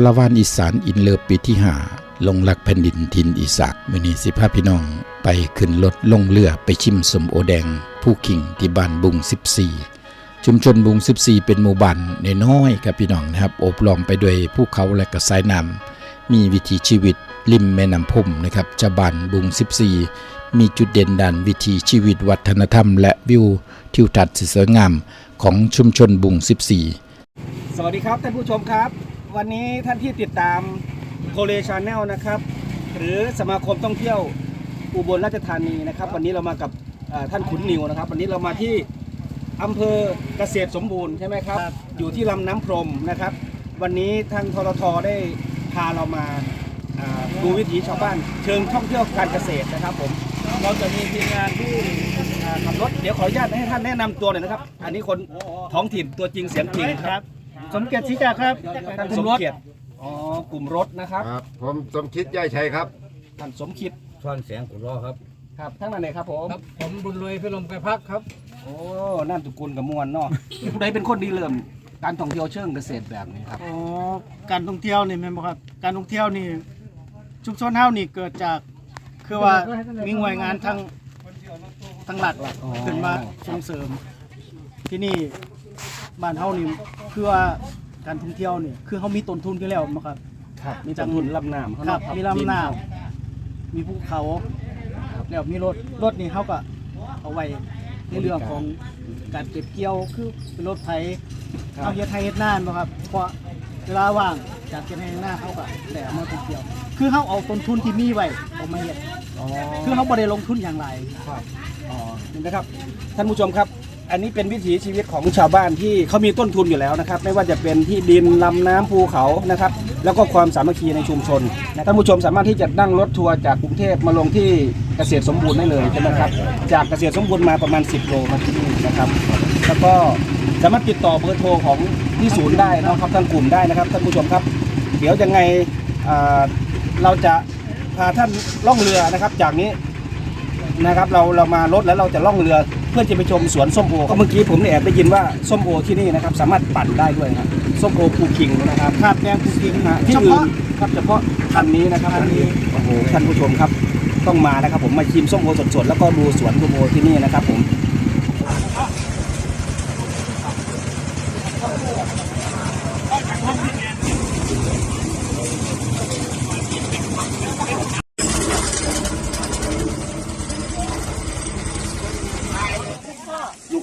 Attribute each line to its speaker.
Speaker 1: าราวานอีสานอินเลิฟปีที่หาลงลักแผ่นดินทินอีสานมือนี้สิพาพี่น้อง ไปขึ้นรถลงเรือไปชิมสมโอแดง ผู้คิงที่บ้านบุง 14 ชุมชนบุง 14 เป็นหมู่บ้านในน้อยครับพี่น้องนะครับโอบล้อมไปด้วยภูเขาและก็สายน้ำมีวิถีชีวิตริมแม่น้ำพุ่มนะครับชาวบ้านบุง 14 มีจุดเด่นด้านวิถีชีวิตวัฒนธรรม และวิวทิวทัศน์สวยงามของชุมชนบุง 14
Speaker 2: สวัสดีครับท่านผู้ชมครับ วันนี้ท่านที่ติดตามโคเลชาแนลนะครับ หรือสมาคมท่องเที่ยวอุบลราชธานีนะครับ วันนี้เรามากับเอ่อท่านขุนนิวนะครับ วันนี้เรามาที่อำเภอเกษตรสมบูรณ์ใช่ไหมครับอยู่ที่ลำน้ำพรมนะครับ วันนี้ทางทรทได้พาเรามาอ่าดูวิถีชาวบ้าน เชิงท่องเที่ยวการเกษตรนะครับผมเราจะมีทีมงานที่อ่าขับรถเดี๋ยวขออนุญาตให้ท่านแนะนำตัวหน่อยนะครับ อันนี้คนท้องถิ่นตัวจริงเสียงจริงครับ
Speaker 3: สมเกียรติศรีจักรครับ
Speaker 2: ท่านสมเกียรติอ๋อกลุ่มรถนะครับ
Speaker 4: ครับ ผมสมคิดย่อยชัยครับ
Speaker 2: ท่านสมคิด
Speaker 3: ช่อนเสียงกุล้อครับ
Speaker 2: ครับทั้งนั้นเลยครับผม
Speaker 3: ครับผมบุญรวยพิรมไกรพักครับ
Speaker 2: โอ้นั่นตุกุลกับมวลเนาะผู้ใดเป็นคนดีเริ่มการท่องเที่ยวเชิงเกษตรแบบนี้ครับ
Speaker 5: อ๋อการท่องเที่ยวนี่แม่นบ่ครับ การท่องเที่ยวนี่ชุมชนเฮานี่เกิดจากคือว่ามีหน่วยงานทางทางหลักล่ะ
Speaker 2: อ๋อ
Speaker 5: ขึ้นมาส่งเสริมที่นี่ บ้านเฮานี่คือว่าการท่องเที่ยวนี่คือเฮามีต้นทุนอยู่แล้วบ่ครับ
Speaker 2: ครับ
Speaker 5: มี
Speaker 2: มี
Speaker 5: จั
Speaker 2: จั
Speaker 5: ง
Speaker 2: งทุนลำน้ำเขา
Speaker 5: ครั
Speaker 2: เนาะ
Speaker 5: บมีลำน้ำมีภูเขาแล้วมีรถรถนี่เฮาก็เอาไว้ในเรื่องของการเก็บเกี่ยวคือเป็นรถไถ
Speaker 2: ครับ
Speaker 5: เอาเฮ็ดไทยเฮ็ดนานบ่ครับเพราะเวลาว่างจากเฮ็ดไทยเฮ็ดนาเขาก็ได้เอามาท่องเที่ยว คือเขาเอาต้นทุนที่มีไว้เอามาเฮ็ด
Speaker 2: อ๋อ
Speaker 5: คือเขาบ่ได้ลงทุนอย่างไร
Speaker 2: ครับ อ๋อนี่นะครับ ท่านผู้ชมครับ อันนี้เป็นวิถีชีวิตของชาวบ้านที่เขามีต้นทุนอยู่แล้วนะครับ ไม่ว่าจะเป็นที่ดินลำน้ำภูเขานะครับ แล้วก็ความสามัคคีในชุมชนนะท่านผู้ชมสามารถที่จะนั่งรถทัวร์จากกรุงเทพมาลงที่เกษตรสมบูรณ์ได้เลยใช่ไหมครับ จากเกษตรสมบูรณ์มาประมาณ 10โลมาที่นี่นะครับ แล้วก็สามารถติดต่อเบอร์โทรของที่ศูนย์ได้นะครับทางกลุ่มได้นะครับท่านผู้ชมครับ เดี๋ยวยังไงอ่าเราจะพาท่านล่องเรือนะครับ จากนี้นะครับเราเรามารถแล้วเราจะล่องเรือ เพื่อจะไปชมสวนส้มโอก็เมื่อกี้ผมเนี่ยแอบได้ยินว่าส้มโอที่นี่นะครับสามารถปั่นได้ด้วยครับส้มโอภูคิงนะครับ
Speaker 5: ครับแดงภูกิง
Speaker 2: นะที่
Speaker 5: เฉ
Speaker 2: อื่
Speaker 5: พาะ
Speaker 2: นครับเฉพาะคันนี้นะครับคันนี้โอ้โหท่านผู้ชมครับต้องมานะครับผมมาชิมส้มโอสดๆแล้วก็ดูสวนส้มโอที่นี่นะครับผม